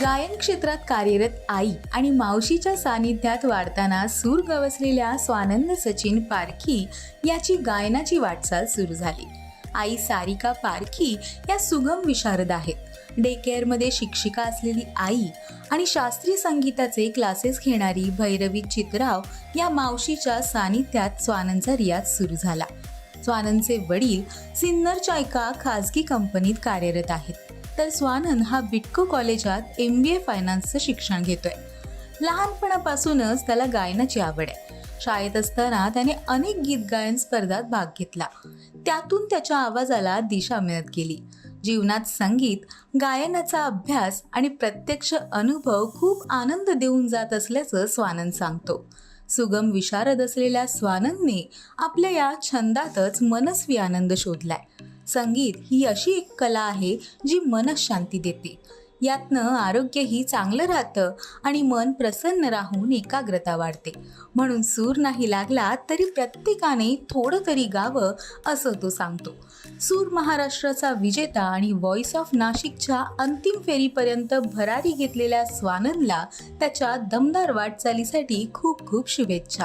गायन क्षेत्रात कार्यरत आई आणि मावशीच्या सानिध्यात वाढताना सूर गवसलेल्या स्वानंद सचिन पारखी याची गायनाची वाटचाल सुरू झाली. आई सारिका पारखी या सुगम विशारद आहेत. डे केअरमध्ये शिक्षिका असलेली आई आणि शास्त्रीय संगीताचे क्लासेस घेणारी भैरवी चित्राव या मावशीच्या सानिध्यात स्वानंदचा रियाज सुरू झाला. स्वानंदचे वडील सिन्नरच्या एका खाजगी कंपनीत कार्यरत आहेत. तर स्वानंद हा बिटको कॉलेजात एम बी ए फायनान्सचं शिक्षण घेतोय. लहानपणापासूनच त्याला गायनाची आवड आहे. शाळेत असताना त्याने अनेक गीत गायन स्पर्धात भाग घेतला. त्यातून त्याच्या आवाजाला दिशा मिळत गेली. जीवनात संगीत गायनाचा अभ्यास आणि प्रत्यक्ष अनुभव खूप आनंद देऊन जात असल्याचं स्वानंद सांगतो. सुगम विशारद असलेल्या स्वानंदने आपल्या या छंदातच मनस्वी आनंद शोधलाय. संगीत ही अशी एक कला आहे जी मनशांती देते. यातनं आरोग्यही चांगलं राहतं आणि मन प्रसन्न राहून एकाग्रता वाढते. म्हणून सूर नाही लागला तरी प्रत्येकाने थोडं तरी गावं असं तो सांगतो. सूर महाराष्ट्राचा विजेता आणि व्हॉइस ऑफ नाशिकच्या अंतिम फेरीपर्यंत भरारी घेतलेल्या स्वानंदला त्याच्या दमदार वाटचालीसाठी खूप खूप शुभेच्छा.